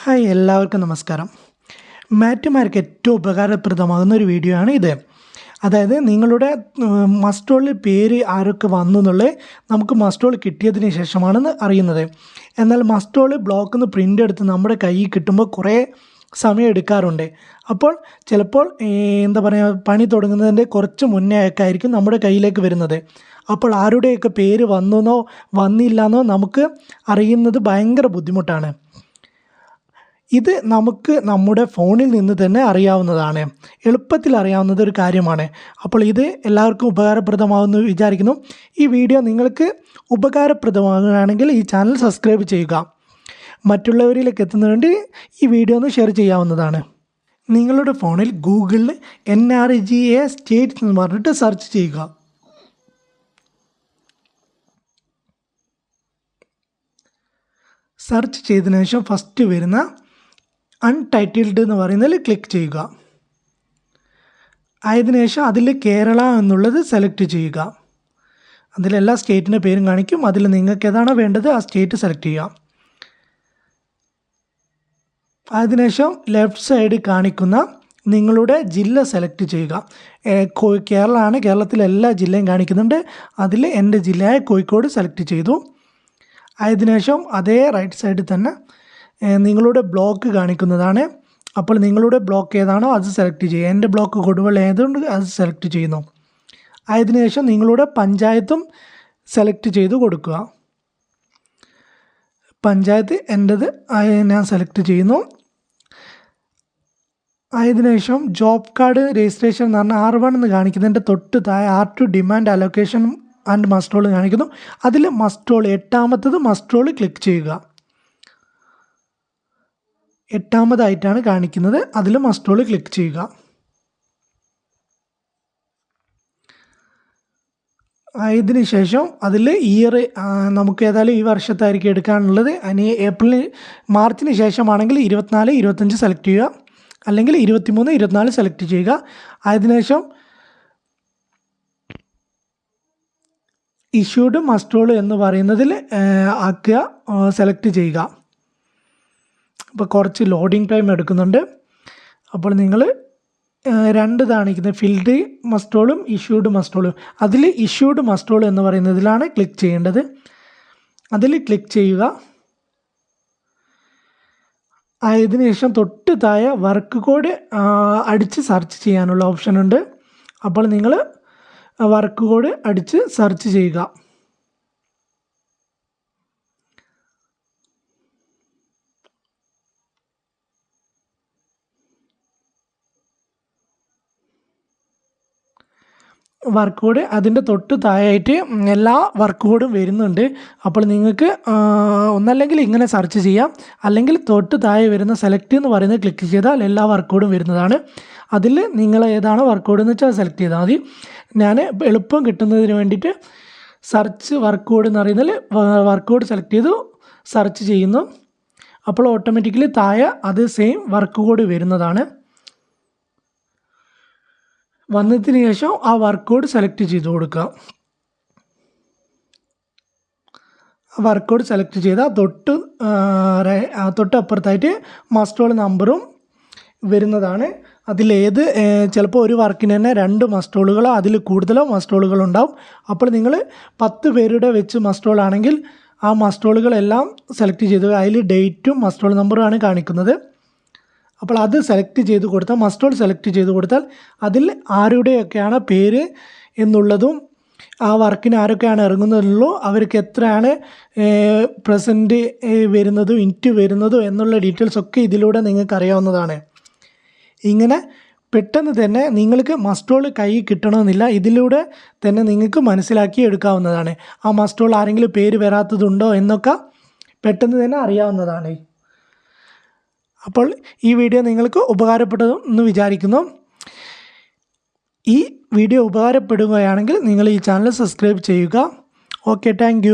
Hi എല്ലാവർക്കും നമസ്കാരം. മാറ്റുമാർക്ക് ഏറ്റവും ഉപകാരപ്രദമാകുന്ന ഒരു വീഡിയോ ആണ് ഇത്. അതായത് നിങ്ങളുടെ മസ്റ്റോളിൽ പേര് ആരൊക്കെ വന്നു എന്നുള്ളത് നമുക്ക് മസ്റ്റോൾ കിട്ടിയതിന് ശേഷമാണെന്ന് അറിയുന്നത്. എന്നാൽ മസ്റ്റോൾ ബ്ലോക്കിൽ നിന്ന് പ്രിന്റ് എടുത്ത് നമ്മുടെ കയ്യിൽ കിട്ടുമ്പോൾ കുറേ സമയം എടുക്കാറുണ്ട്. അപ്പോൾ ചിലപ്പോൾ എന്താ പറയുക പണി തുടങ്ങുന്നതിന്റെ കുറച്ച് മുന്നേ ഒക്കെ ആയിരിക്കും നമ്മുടെ കയ്യിലേക്ക് വരുന്നത്. അപ്പോൾ ആരുടെയൊക്കെ പേര് വന്നെന്നോ വന്നില്ലെന്നോ നമുക്ക് അറിയുന്നത് ഭയങ്കര ബുദ്ധിമുട്ടാണ്. ഇത് നമുക്ക് നമ്മുടെ ഫോണിൽ നിന്ന് തന്നെ അറിയാവുന്നതാണ്. എളുപ്പത്തിൽ അറിയാവുന്നത് ഒരു കാര്യമാണ്. അപ്പോൾ ഇത് എല്ലാവർക്കും ഉപകാരപ്രദമാകുമെന്ന് വിചാരിക്കുന്നു. ഈ വീഡിയോ നിങ്ങൾക്ക് ഉപകാരപ്രദമാകുകയാണെങ്കിൽ ഈ ചാനൽ സബ്സ്ക്രൈബ് ചെയ്യുക. മറ്റുള്ളവരിലേക്ക് എത്തുന്നതിന് ഈ വീഡിയോ ഒന്ന് ഷെയർ ചെയ്യാവുന്നതാണ്. നിങ്ങളുടെ ഫോണിൽ ഗൂഗിളിൽ N R G A state എന്ന് പറഞ്ഞിട്ട് സെർച്ച് ചെയ്യുക. സെർച്ച് ചെയ്തതിനു ശേഷം ഫസ്റ്റ് വരുന്ന അൺടൈറ്റിൽഡ് എന്ന് പറയുന്നതിൽ ക്ലിക്ക് ചെയ്യുക. ആയതിനു ശേഷം അതിൽ കേരള എന്നുള്ളത് സെലക്ട് ചെയ്യുക. അതിലെല്ലാ സ്റ്റേറ്റിന്റെ പേരും കാണിക്കും. അതിൽ നിങ്ങൾക്ക് ഏതാണോ വേണ്ടത് ആ സ്റ്റേറ്റ് സെലക്ട് ചെയ്യുക. അതിനുശേഷം ലെഫ്റ്റ് സൈഡ് കാണിക്കുന്ന നിങ്ങളുടെ ജില്ല സെലക്ട് ചെയ്യുക. കേരളമാണ്. കേരളത്തിലെ എല്ലാ ജില്ലയും കാണിക്കുന്നുണ്ട്. അതിൽ എന്റെ ജില്ലയായ കോഴിക്കോട് സെലക്ട് ചെയ്തു. അതിനുശേഷം അതേ റൈറ്റ് സൈഡിൽ തന്നെ നിങ്ങളുടെ ബ്ലോക്ക് കാണിക്കുന്നതാണ്. അപ്പോൾ നിങ്ങളുടെ ബ്ലോക്ക് ഏതാണോ അത് സെലക്ട് ചെയ്യുക. എന്റെ ബ്ലോക്ക് കൊടുവള്ള ഏതുകൊണ്ട് അത് സെലക്ട് ചെയ്യുന്നു. അതിനുശേഷം നിങ്ങളുടെ പഞ്ചായത്തും സെലക്ട് ചെയ്ത് കൊടുക്കുക. പഞ്ചായത്ത് എന്റെത് ഞാൻ സെലക്ട് ചെയ്യുന്നു. അതിനുശേഷം ജോബ് കാർഡ് രജിസ്ട്രേഷൻ എന്ന് പറഞ്ഞാൽ ആർ വൺ എന്ന് കാണിക്കുന്നതിന്റെ തൊട്ട് താഴെ R two demand allocation and muster roll കാണിക്കുന്നു. അതിൽ മസ്റ്റോൾ എട്ടാമത്തത് മസ്റ്റോൾ ക്ലിക്ക് ചെയ്യുക. എട്ടാമതായിട്ടാണ് കാണിക്കുന്നത്. അതിൽ മസ്റ്റോൾ ക്ലിക്ക് ചെയ്യുക. ഇതിന് ശേഷം അതിൽ ഇയർ നമുക്ക് ഏതായാലും ഈ വർഷത്തായിരിക്കും എടുക്കാനുള്ളത്. അതിന് ഏപ്രിൽ മാർച്ചിന് ശേഷമാണെങ്കിൽ ഇരുപത്തിനാല് ഇരുപത്തഞ്ച് സെലക്ട് ചെയ്യുക. അല്ലെങ്കിൽ ഇരുപത്തിമൂന്ന് ഇരുപത്തിനാല് സെലക്ട് ചെയ്യുക. അതിനുശേഷം ഇഷ്യൂഡ് മസ്റ്റോൾ എന്ന് പറയുന്നതിൽ ആക്കുക സെലക്ട് ചെയ്യുക. അപ്പോൾ കുറച്ച് ലോഡിംഗ് ടൈം എടുക്കുന്നുണ്ട്. അപ്പോൾ നിങ്ങൾ രണ്ട് കാണിക്കുന്നത് ഫിൽഡ് മസ്റ്റോളും ഇഷ്യൂഡ് മസ്റ്റോളും അതിൽ ഇഷ്യൂഡ് മസ്റ്റോൾ എന്ന് പറയുന്നതിലാണ് ക്ലിക്ക് ചെയ്യേണ്ടത്. അതിൽ ക്ലിക്ക് ചെയ്യുക. അതിന് ശേഷം തൊട്ട് താഴെ വർക്ക് കോഡ് അടിച്ച് സെർച്ച് ചെയ്യാനുള്ള ഓപ്ഷൻ ഉണ്ട്. അപ്പോൾ നിങ്ങൾ വർക്ക് കോഡ് അടിച്ച് സെർച്ച് ചെയ്യുക. വർക്ക് കോഡ് അതിന്റെ തൊട്ട് താഴെയായിട്ട് എല്ലാ വർക്ക് കോഡും വരുന്നുണ്ട്. അപ്പോൾ നിങ്ങൾക്ക് ഒന്നല്ലെങ്കിൽ ഇങ്ങനെ സെർച്ച് ചെയ്യാം. അല്ലെങ്കിൽ തൊട്ട് താഴെ വരുന്ന സെലക്ട് എന്ന് പറയുന്നത് ക്ലിക്ക് ചെയ്താൽ എല്ലാ വർക്ക് കോഡും വരുന്നതാണ്. അതിൽ നിങ്ങൾ ഏതാണ് വർക്ക് കോഡ് എന്ന് വെച്ചാൽ സെലക്ട് ചെയ്താൽ മതി. ഞാൻ എളുപ്പം കിട്ടുന്നതിന് വേണ്ടിയിട്ട് സെർച്ച് വർക്ക് കോഡ് എന്ന് പറയുന്നതിൽ വർക്ക് കോഡ് സെലക്ട് ചെയ്തു സെർച്ച് ചെയ്യുന്നു. അപ്പോൾ ഓട്ടോമാറ്റിക്കലി താഴെ അത് സെയിം വർക്ക് കോഡ് വരുന്നതാണ്. വന്നതിന് ശേഷം ആ വർക്കൗട്ട് സെലക്ട് ചെയ്ത് കൊടുക്കുക വർക്കൗട്ട് സെലക്ട് ചെയ്താൽ തൊട്ട് തൊട്ട് അപ്പുറത്തായിട്ട് മസ്റ്റോൾ നമ്പറും വരുന്നതാണ്. അതിലേത് ചിലപ്പോൾ ഒരു വർക്കിന് തന്നെ രണ്ട് മസ്റ്റോളുകളോ അതിൽ കൂടുതലോ മസ്റ്റോളുകൾ ഉണ്ടാവും. അപ്പോൾ നിങ്ങൾ പത്ത് പേരുടെ വെച്ച് മസ്റ്റോൾ ആണെങ്കിൽ ആ മസ്റ്റോളുകളെല്ലാം സെലക്ട് ചെയ്ത് അതിൽ ഡേറ്റും മസ്റ്റോൾ നമ്പറുമാണ് കാണിക്കുന്നത്. അപ്പോൾ അത് സെലക്ട് ചെയ്ത് കൊടുത്താൽ മസ്റ്റ് ഓൾ സെലക്ട് ചെയ്ത് കൊടുത്താൽ അതിൽ ആരുടെയൊക്കെയാണ് പേര് എന്നുള്ളതും ആ വർക്കിന് ആരൊക്കെയാണ് ഇറങ്ങുന്നതുള്ളൂ അവർക്ക് എത്രയാണ് പ്രസന്റ് വരുന്നതും ഇന്റു വരുന്നതും എന്നുള്ള ഡീറ്റെയിൽസ് ഒക്കെ ഇതിലൂടെ നിങ്ങൾക്ക് അറിയാവുന്നതാണ്. ഇങ്ങനെ പെട്ടെന്ന് തന്നെ നിങ്ങൾക്ക് മസ്റ്റോൾ കൈ കിട്ടണമെന്നില്ല ഇതിലൂടെ തന്നെ നിങ്ങൾക്ക് മനസ്സിലാക്കി എടുക്കാവുന്നതാണ്. ആ മസ്റ്റോൾ ആരെങ്കിലും പേര് വരാത്തതുണ്ടോ എന്നൊക്കെ പെട്ടെന്ന് തന്നെ അറിയാവുന്നതാണ്. അപ്പോൾ ഈ വീഡിയോ നിങ്ങൾക്ക് ഉപകാരപ്പെട്ടതെന്ന് വിചാരിക്കുന്നു. ഈ വീഡിയോ ഉപകാരപ്പെടുകയാണെങ്കിൽ നിങ്ങൾ ഈ ചാനൽ സബ്സ്ക്രൈബ് ചെയ്യുക. Okay thank